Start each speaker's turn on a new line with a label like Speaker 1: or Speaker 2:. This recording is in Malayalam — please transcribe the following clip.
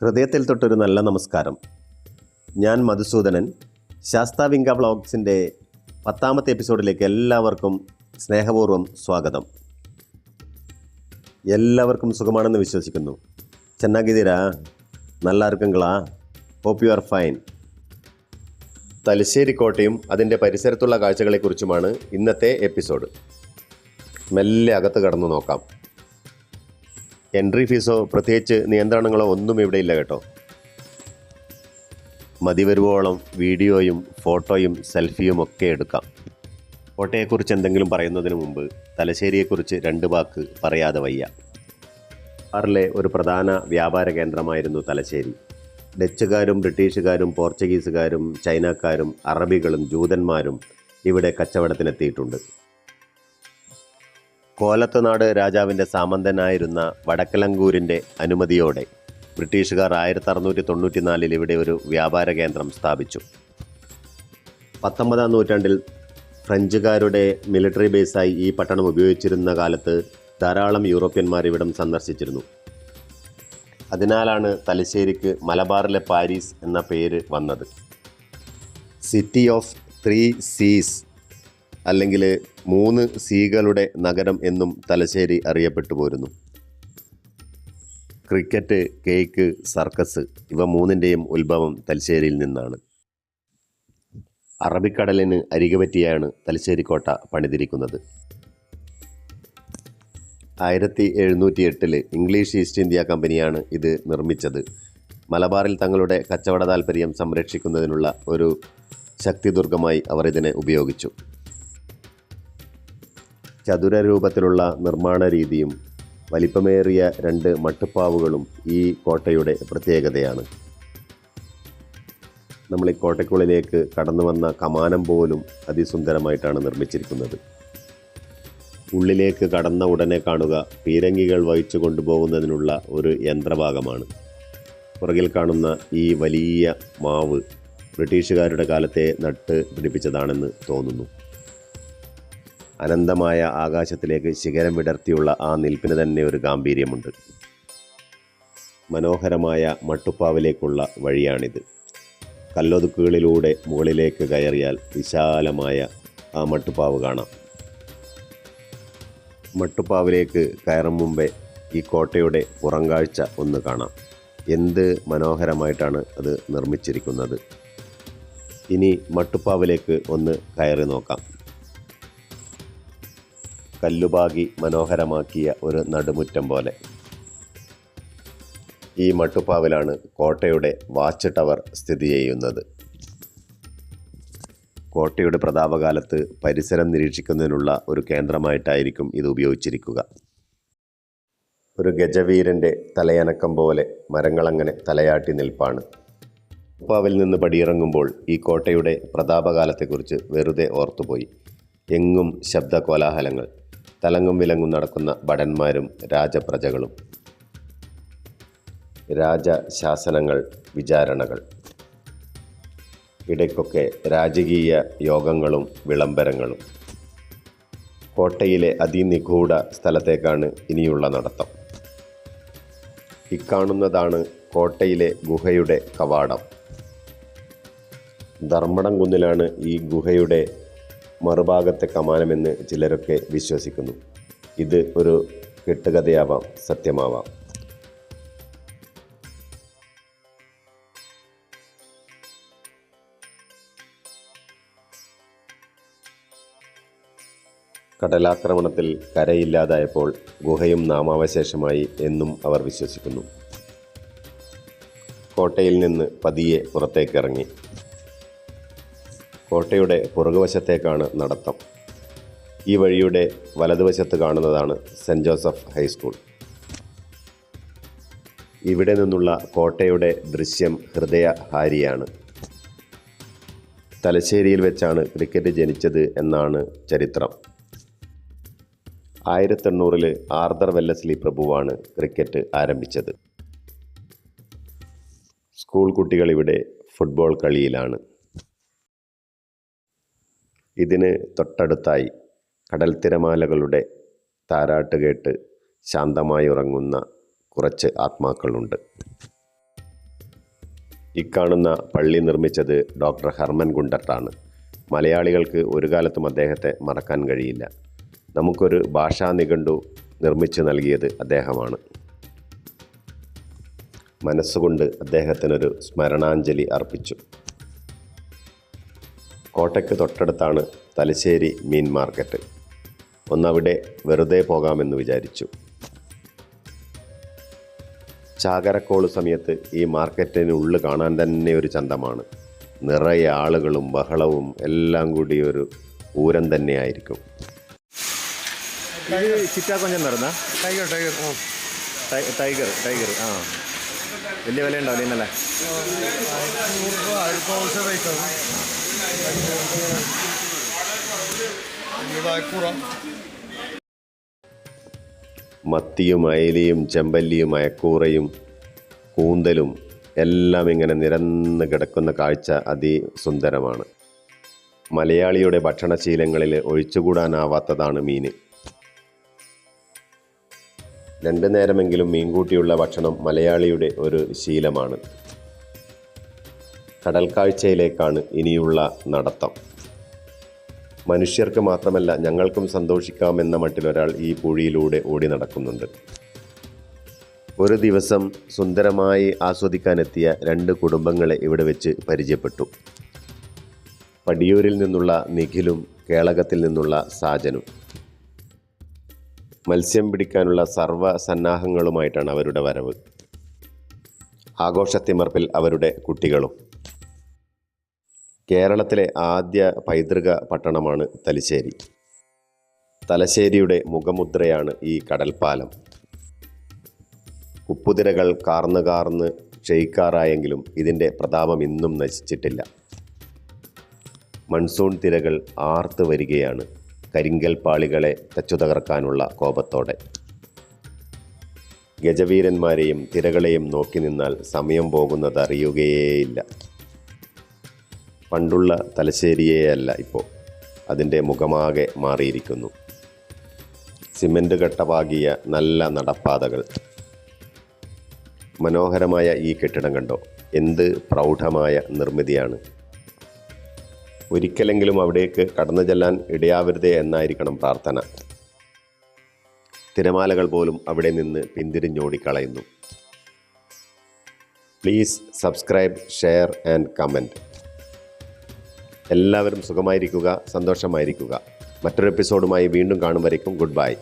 Speaker 1: ഹൃദയത്തിൽ തൊട്ടൊരു നല്ല നമസ്കാരം. ഞാൻ മധുസൂദനൻ. ശാസ്താവിങ്ക വ്ളോഗ്സിന്റെ പത്താമത്തെ എപ്പിസോഡിലേക്ക് എല്ലാവർക്കും സ്നേഹപൂർവം സ്വാഗതം. എല്ലാവർക്കും സുഖമാണെന്ന് വിശ്വസിക്കുന്നു. ചെന്നാഗിതിരാ നല്ല ആർക്കെങ്കിളാ hope you are fine Thalassery കോട്ടയും അതിന്റെ പരിസരത്തുള്ള കാഴ്ചകളെക്കുറിച്ചുമാണ് ഇന്നത്തെ എപ്പിസോഡ്. മെല്ലെ അകത്ത് കടന്നു നോക്കാം. എൻട്രി ഫീസോ പ്രത്യേകിച്ച് നിയന്ത്രണങ്ങളോ ഒന്നും ഇവിടെ ഇല്ല കേട്ടോ. മതി വരുവോളം വീഡിയോയും ഫോട്ടോയും സെൽഫിയും ഒക്കെ എടുക്കാം. കോട്ടയെക്കുറിച്ച് എന്തെങ്കിലും പറയുന്നതിന് മുമ്പ് തലശ്ശേരിയെക്കുറിച്ച് രണ്ട് വാക്ക് പറയാതെ വയ്യ. ആറിലെ ഒരു പ്രധാന വ്യാപാര കേന്ദ്രമായിരുന്നു തലശ്ശേരി. ഡച്ചുകാരും ബ്രിട്ടീഷുകാരും പോർച്ചുഗീസുകാരും ചൈനക്കാരും അറബികളും ജൂതന്മാരും ഇവിടെ കച്ചവടത്തിനെത്തിയിട്ടുണ്ട്. കോലത്തുനാട് രാജാവിന്റെ സാമന്തനായിരുന്ന വടക്കലങ്കൂരിന്റെ അനുമതിയോടെ ബ്രിട്ടീഷുകാർ ആയിരത്തി അറുന്നൂറ്റി തൊണ്ണൂറ്റിനാലിൽ ഇവിടെ ഒരു വ്യാപാര കേന്ദ്രം സ്ഥാപിച്ചു. പത്തൊമ്പതാം നൂറ്റാണ്ടിൽ ഫ്രഞ്ചുകാരുടെ മിലിറ്ററി ബേസായി ഈ പട്ടണം ഉപയോഗിച്ചിരുന്ന കാലത്ത് ധാരാളം യൂറോപ്യന്മാർ ഇവിടം സന്ദർശിച്ചിരുന്നു. അതിനാലാണ് തലശ്ശേരിക്ക് മലബാറിലെ പാരീസ് എന്ന പേര് വന്നത്. സിറ്റി ഓഫ് ത്രീ സീസ് അല്ലെങ്കിൽ മൂന്ന് സീകളുടെ നഗരം എന്നും തലശ്ശേരി അറിയപ്പെട്ടു പോരുന്നു. ക്രിക്കറ്റ് കേക്ക് സർക്കസ് ഇവ മൂന്നിന്റെയും ഉത്ഭവം തലശ്ശേരിയിൽ നിന്നാണ്. അറബിക്കടലിന് അരികെ തലശ്ശേരി കോട്ട പണിതിരിക്കുന്നത്. ആയിരത്തി എഴുന്നൂറ്റി എട്ടിൽ ഇംഗ്ലീഷ് ഈസ്റ്റ് ഇന്ത്യ കമ്പനിയാണ് ഇത് നിർമ്മിച്ചത്. മലബാറിൽ തങ്ങളുടെ കച്ചവട താൽപ്പര്യം സംരക്ഷിക്കുന്നതിനുള്ള ഒരു ശക്തിദുർഗമായി അവർ ഇതിനെ ഉപയോഗിച്ചു. ചതുര രൂപത്തിലുള്ള നിർമ്മാണ രീതിയും വലിപ്പമേറിയ രണ്ട് മട്ടുപ്പാവുകളും ഈ കോട്ടയുടെ പ്രത്യേകതയാണ്. നമ്മൾ ഈ കോട്ടയ്ക്കുള്ളിലേക്ക് കടന്നു വന്ന കമാനം പോലും അതിസുന്ദരമായിട്ടാണ് നിർമ്മിച്ചിരിക്കുന്നത്. ഉള്ളിലേക്ക് കടന്ന ഉടനെ കാണുക പീരങ്കികൾ വഹിച്ചു കൊണ്ടുപോകുന്നതിനുള്ള ഒരു യന്ത്രഭാഗമാണ്. പുറകിൽ കാണുന്ന ഈ വലിയ മാവ് ബ്രിട്ടീഷുകാരുടെ കാലത്തെ നട്ട് പിടിപ്പിച്ചതാണെന്ന് തോന്നുന്നു. അനന്തമായ ആകാശത്തിലേക്ക് ശിഖരം വിടർത്തിയുള്ള ആ നിൽപ്പിന് തന്നെ ഒരു ഗാംഭീര്യമുണ്ട്. മനോഹരമായ മട്ടുപ്പാവിലേക്കുള്ള വഴിയാണിത്. കല്ലൊതുക്കുകളിലൂടെ മുകളിലേക്ക് കയറിയാൽ വിശാലമായ ആ മട്ടുപ്പാവ് കാണാം. മട്ടുപ്പാവിലേക്ക് കയറും മുമ്പേ ഈ കോട്ടയുടെ പുറംകാഴ്ച ഒന്ന് കാണാം. എന്ത് മനോഹരമായിട്ടാണ് അത് നിർമ്മിച്ചിരിക്കുന്നത്. ഇനി മട്ടുപ്പാവിലേക്ക് ഒന്ന് കയറി നോക്കാം. കല്ലുപാകി മനോഹരമാക്കിയ ഒരു നടുമുറ്റം പോലെ. ഈ മട്ടുപ്പാവിലാണ് കോട്ടയുടെ വാച്ച് ടവർ സ്ഥിതി ചെയ്യുന്നത്. കോട്ടയുടെ പ്രതാപകാലത്ത് പരിസരം നിരീക്ഷിക്കുന്നതിനുള്ള ഒരു കേന്ദ്രമായിട്ടായിരിക്കും ഇത് ഉപയോഗിച്ചിരിക്കുക. ഒരു ഗജവീരന്റെ തലയനക്കം പോലെ മരങ്ങളങ്ങനെ തലയാട്ടി നിൽപ്പാണ്. മട്ടുപ്പാവിൽ നിന്ന് പടിയിറങ്ങുമ്പോൾ ഈ കോട്ടയുടെ പ്രതാപകാലത്തെക്കുറിച്ച് വെറുതെ ഓർത്തുപോയി. എങ്ങും ശബ്ദ കോലാഹലങ്ങൾ തലങ്ങും വിലങ്ങും നടക്കുന്ന ഭടന്മാരും രാജപ്രജകളും. രാജശാസനങ്ങൾ വിചാരണകൾ. ഇടയ്ക്കൊക്കെ രാജകീയ യോഗങ്ങളും വിളംബരങ്ങളും. കോട്ടയിലെ അതിനിഗൂഢ സ്ഥലത്തേക്കാണ് ഇനിയുള്ള നടത്തം. ഇക്കാണുന്നതാണ് കോട്ടയിലെ ഗുഹയുടെ കവാടം. ധർമ്മടം കുന്നിലാണ് ഈ ഗുഹയുടെ മറുഭാഗത്തെ കമാനമെന്ന് ചിലരൊക്കെ വിശ്വസിക്കുന്നു. ഇത് ഒരു കെട്ടുകഥയാവാം സത്യമാവാം. കടലാക്രമണത്തിൽ കരയില്ലാതായപ്പോൾ ഗുഹയും നാമാവശേഷമായി എന്നും അവർ വിശ്വസിക്കുന്നു. കോട്ടയിൽ നിന്ന് പതിയെ പുറത്തേക്കിറങ്ങി. കോട്ടയുടെ പുറകുവശത്തേക്കാണ് നടത്തം. ഈ വഴിയുടെ വലതുവശത്ത് കാണുന്നതാണ് സെന്റ് ജോസഫ് ഹൈസ്കൂൾ. ഇവിടെ നിന്നുള്ള കോട്ടയുടെ ദൃശ്യം ഹൃദയഹാരിയാണ്. തലശ്ശേരിയിൽ വെച്ചാണ് ക്രിക്കറ്റ് ജനിച്ചത് എന്നാണ് ചരിത്രം. ആയിരത്തെണ്ണൂറിൽ ആർദർ വെല്ലസ്ലി പ്രഭുവാണ് ക്രിക്കറ്റ് ആരംഭിച്ചത്. സ്കൂൾ കുട്ടികൾ ഇവിടെ ഫുട്ബോൾ കളിയിലാണ്. ഇതിന് തൊട്ടടുത്തായി കടൽ തിരമാലകളുടെ താരാട്ട് കേട്ട് ശാന്തമായി ഉറങ്ങുന്ന കുറച്ച് ആത്മാക്കളുണ്ട്. ഇക്കാണുന്ന പള്ളി നിർമ്മിച്ചത് ഡോക്ടർ ഹർമൻ ഗുണ്ടർട്ടാണ്. മലയാളികൾക്ക് ഒരു കാലത്തും അദ്ദേഹത്തെ മറക്കാൻ കഴിയില്ല. നമുക്കൊരു ഭാഷാ നിഘണ്ടു നിർമ്മിച്ചു നൽകിയത് അദ്ദേഹമാണ്. മനസ്സുകൊണ്ട് അദ്ദേഹത്തിനൊരു സ്മരണാഞ്ജലി അർപ്പിച്ചു. കോട്ടയ്ക്ക് തൊട്ടടുത്താണ് തലശ്ശേരി മീൻ മാർക്കറ്റ്. ഒന്നവിടെ വെറുതെ പോകാമെന്ന് വിചാരിച്ചു. ചാകരക്കോൾ സമയത്ത് ഈ മാർക്കറ്റിനുള്ളിൽ കാണാൻ തന്നെ ഒരു ചന്തമാണ്. നിറയെ ആളുകളും ബഹളവും എല്ലാം കൂടി ഒരു പൂരം തന്നെയായിരിക്കും.
Speaker 2: ചിറ്റാക്കൊഞ്ചം
Speaker 3: ടൈഗർ ടൈഗർ. ആ.
Speaker 2: Tiger tiger. ആ. വലിയ വില ഉണ്ടാവില്ല ഇന്നലെ
Speaker 1: മത്തിയും അയലിയും ചെമ്പല്ലിയും അയക്കൂറയും കൂന്തലും എല്ലാം ഇങ്ങനെ നിരന്ന് കിടക്കുന്ന കാഴ്ച അതിസുന്ദരമാണ്. മലയാളിയുടെ ഭക്ഷണശീലങ്ങളിൽ ഒഴിച്ചുകൂടാനാവാത്തതാണ് മീൻ. രണ്ടു നേരമെങ്കിലും മീൻകൂട്ടിയുള്ള ഭക്ഷണം മലയാളിയുടെ ഒരു ശീലമാണ്. കടൽ കാഴ്ചയിലേക്കാണ് ഇനിയുള്ള നടത്തം. മനുഷ്യർക്ക് മാത്രമല്ല ഞങ്ങൾക്കും സന്തോഷിക്കാമെന്ന മട്ടിലൊരാൾ ഈ പുഴിയിലൂടെ ഓടി നടക്കുന്നുണ്ട്. ഒരു ദിവസം സുന്ദരമായി ആസ്വദിക്കാനെത്തിയ രണ്ട് കുടുംബങ്ങളെ ഇവിടെ വെച്ച് പരിചയപ്പെട്ടു. പടിയൂരിൽ നിന്നുള്ള നിഖിലും കേളകത്തിൽ നിന്നുള്ള സാജനും. മത്സ്യം പിടിക്കാനുള്ള സർവ സന്നാഹങ്ങളുമായിട്ടാണ് അവരുടെ വരവ്. ആഘോഷത്തിമർപ്പിൽ അവരുടെ കുട്ടികളും. കേരളത്തിലെ ആദ്യ പൈതൃക പട്ടണമാണ് തലശ്ശേരി. തലശ്ശേരിയുടെ മുഖമുദ്രയാണ് ഈ കടൽപ്പാലം. ഉപ്പുതിരകൾ കാർന്ന് കാർന്ന് ക്ഷയിക്കാറായെങ്കിലും ഇതിന്റെ പ്രതാപം ഇന്നും നശിച്ചിട്ടില്ല. മൺസൂൺ തിരകൾ ആർത്ത് വരികയാണ്. കരിങ്കൽ പാളികളെ തച്ചു തകർക്കാനുള്ള കോപത്തോടെ. ഗജവീരന്മാരെയും തിരകളെയും നോക്കി നിന്നാൽ സമയം പോകുന്നത് അറിയുകയേയില്ല പണ്ടുള്ള തലശ്ശേരിയെയല്ല ഇപ്പോൾ അതിന്റെ മുഖമാകെ മാറിയിരിക്കുന്നു. സിമന്റ് കട്ടപാകിയ നല്ല നടപ്പാതകൾ. മനോഹരമായ ഈ കെട്ടിടം കണ്ടോ? എന്ത് പ്രൗഢമായ നിർമ്മിതിയാണ്. ഒരിക്കലെങ്കിലും അവിടേക്ക് കടന്നു ചെല്ലാൻ ഇടയാവരുതേ എന്നായിരിക്കണം പ്രാർത്ഥന. തിരമാലകൾ പോലും അവിടെ നിന്ന് പിന്തിരിഞ്ഞോടിക്കളയുന്നു. Please subscribe share and comment. എല്ലാവരും സുഖമായിരിക്കുക സന്തോഷമായിരിക്കുക. മറ്റൊരു എപ്പിസോഡുമായി വീണ്ടും കാണും ഗുഡ് ബൈ